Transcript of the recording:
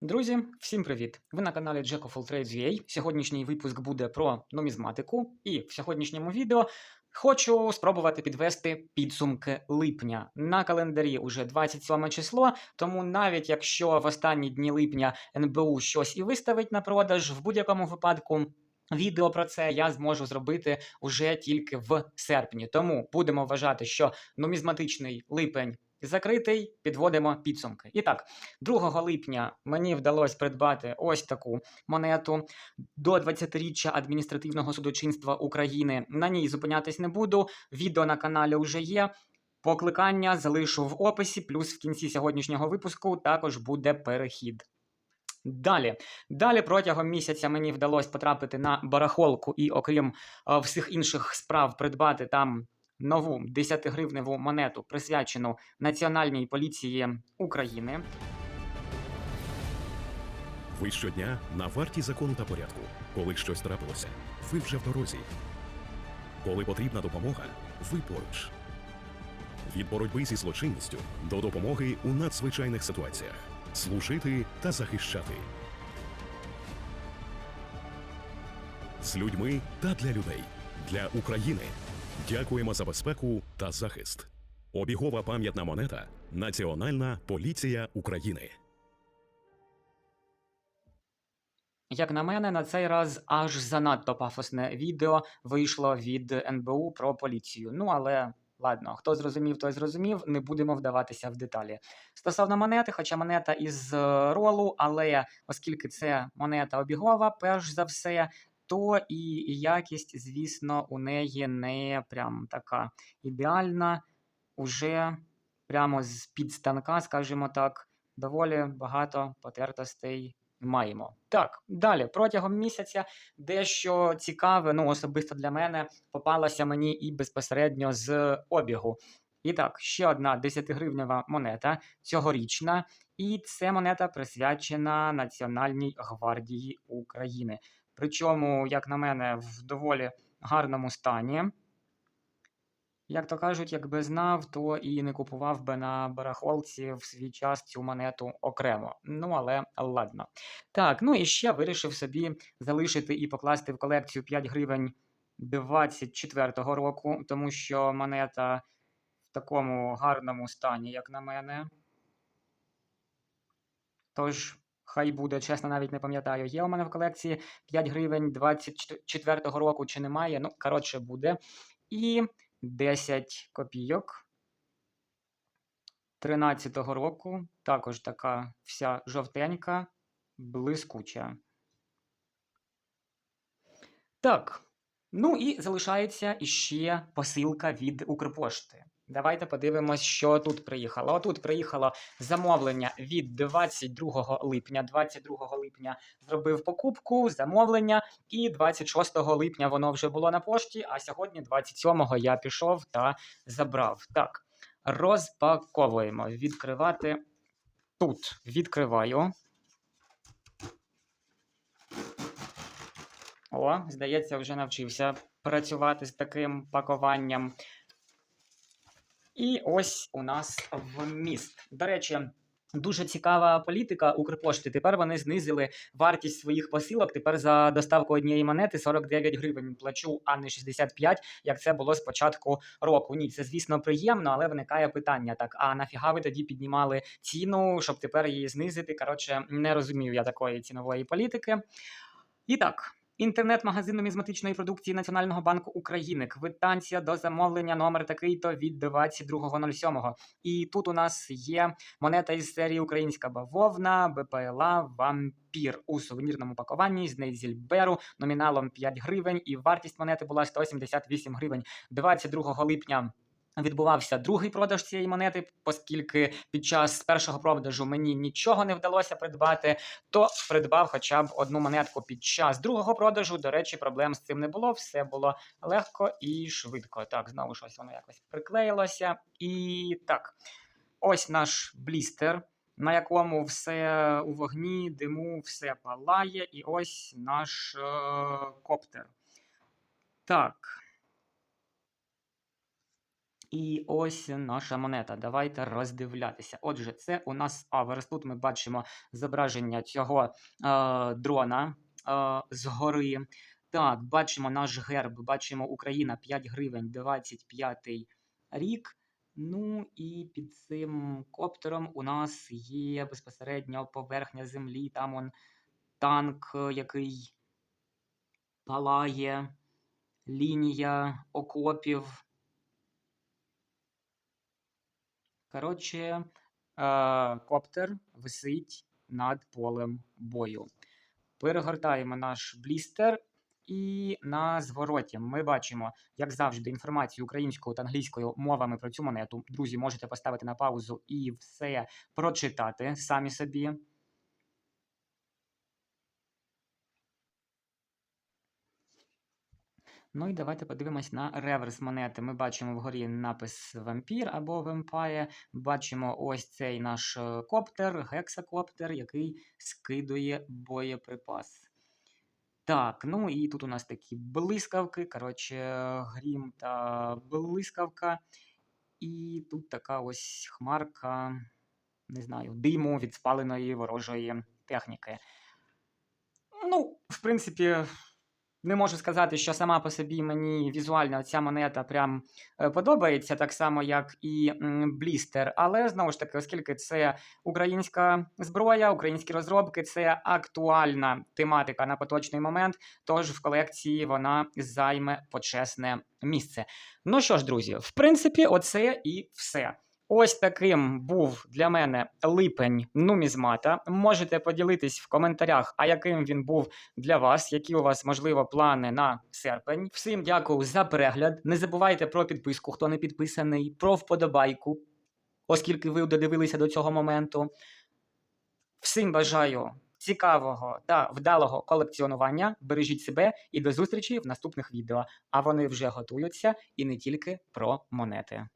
Друзі, всім привіт! Ви на каналі Jack of All Trades UA. Сьогоднішній випуск буде про нумізматику, і в сьогоднішньому відео хочу спробувати підвести підсумки липня. На календарі уже 27 число, тому навіть якщо в останні дні липня НБУ щось і виставить на продаж, в будь-якому випадку. Відео про це я зможу зробити уже тільки в серпні. Тому будемо вважати, що нумізматичний липень закритий, підводимо підсумки. І так, 2 липня мені вдалося придбати ось таку монету до 20-річчя адміністративного судочинства України. На ній зупинятись не буду. Відео на каналі вже є. Покликання залишу в описі, плюс в кінці сьогоднішнього випуску також буде перехід. Далі, далі протягом місяця мені вдалося потрапити на барахолку і, окрім е, всіх інших справ, придбати там нову 10-гривневу монету, присвячену Національній поліції України. Ви щодня на варті закону та порядку. Коли щось трапилося, ви вже в дорозі. Коли потрібна допомога, ви поруч. Від боротьби зі злочинністю до допомоги у надзвичайних ситуаціях. Служити та захищати. З людьми та для людей. Для України. Дякуємо за безпеку та захист. Обігова пам'ятна монета Національна поліція України. Як на мене, на цей раз аж занадто пафосне відео вийшло від НБУ про поліцію. Ну але ладно, хто зрозумів, той зрозумів. Не будемо вдаватися в деталі. Стосовно монети, хоча монета із е, ролу, але оскільки це монета обігова, перш за все. То і якість, звісно, у неї не прям така ідеальна, уже прямо з під станка, скажімо так, доволі багато потертостей маємо. Так, далі, протягом місяця дещо цікаве, ну особисто для мене, попалося мені і безпосередньо з обігу. І так, ще одна 10-гривнева монета цьогорічна, і це монета присвячена Національній гвардії України. Причому, як на мене, в доволі гарному стані. Як то кажуть, якби знав, то і не купував би на барахолці в свій час цю монету окремо. Ну, але ладно. Так, ну і ще вирішив собі залишити і покласти в колекцію 5 гривень 24-го року, тому що монета в такому гарному стані, як на мене. Тож, хай буде, чесно, навіть не пам'ятаю, є у мене в колекції 5 гривень 24-го року чи немає. Ну, коротше, буде. І 10 копійок 13-го року. Також така вся жовтенька, блискуча. Так. Ну і залишається іще посилка від Укрпошти. Давайте подивимось, що тут приїхало. Отут приїхало замовлення від 22 липня. 22 липня зробив покупку, замовлення, і 26 липня воно вже було на пошті. А сьогодні, 27-го, я пішов та забрав. Так, розпаковуємо. Відкривати тут. Відкриваю. О, здається, вже навчився працювати з таким пакуванням. І ось у нас вміст. До речі, дуже цікава політика Укрпошти. Тепер вони знизили вартість своїх посилок. Тепер за доставку однієї монети 49 гривень плачу, а не 65, як це було з початку року. Ні, це звісно приємно, але виникає питання: так: а нафіга ви тоді піднімали ціну, щоб тепер її знизити? Коротше, не розумію я такої цінової політики. І так. Інтернет-магазин нумізматичної продукції Національного банку України. Квитанція до замовлення номер такий-то від 22.07. І тут у нас є монета із серії Українська бавовна, БПЛА, Вампір у сувенірному пакуванні з Нейзільберу номіналом 5 гривень. І вартість монети була 178 гривень 22 липня. Відбувався другий продаж цієї монети, оскільки під час першого продажу мені нічого не вдалося придбати, то придбав хоча б одну монетку під час другого продажу. До речі, проблем з цим не було. Все було легко і швидко. Так, знову щось воно якось приклеїлося. І так, ось наш блістер, на якому все у вогні, диму, все палає, і ось наш е- коптер. Так. І ось наша монета. Давайте роздивлятися. Отже, це у нас аверс. Тут ми бачимо зображення цього е, дрона е, згори. Так, бачимо наш герб, бачимо Україна 5 гривень, 25 рік. Ну і під цим коптером у нас є безпосередньо поверхня землі. Там он танк, е, який палає, лінія окопів. Коротше, е, коптер висить над полем бою. Перегортаємо наш блістер, і на звороті ми бачимо, як завжди, інформацію українською та англійською мовами про цю монету. Друзі, можете поставити на паузу і все прочитати самі собі. Ну і давайте подивимось на реверс монети. Ми бачимо вгорі напис вампір або Vampire. Бачимо ось цей наш е, коптер, гексакоптер, який скидує боєприпас. Так, ну і тут у нас такі блискавки. Коротше, грім та блискавка. І тут така ось хмарка, не знаю, диму від спаленої ворожої техніки. Ну, в принципі, не можу сказати, що сама по собі мені візуально ця монета прям е, подобається, так само, як і блістер. Але знову ж таки, оскільки це українська зброя, українські розробки, це актуальна тематика на поточний момент. Тож в колекції вона займе почесне місце. Ну що ж, друзі, в принципі, оце і все. Ось таким був для мене липень нумізмата. Можете поділитись в коментарях, а яким він був для вас, які у вас, можливо, плани на серпень. Всім дякую за перегляд. Не забувайте про підписку, хто не підписаний, про вподобайку, оскільки ви додивилися до цього моменту. Всім бажаю цікавого та вдалого колекціонування. Бережіть себе і до зустрічі в наступних відео. А вони вже готуються і не тільки про монети.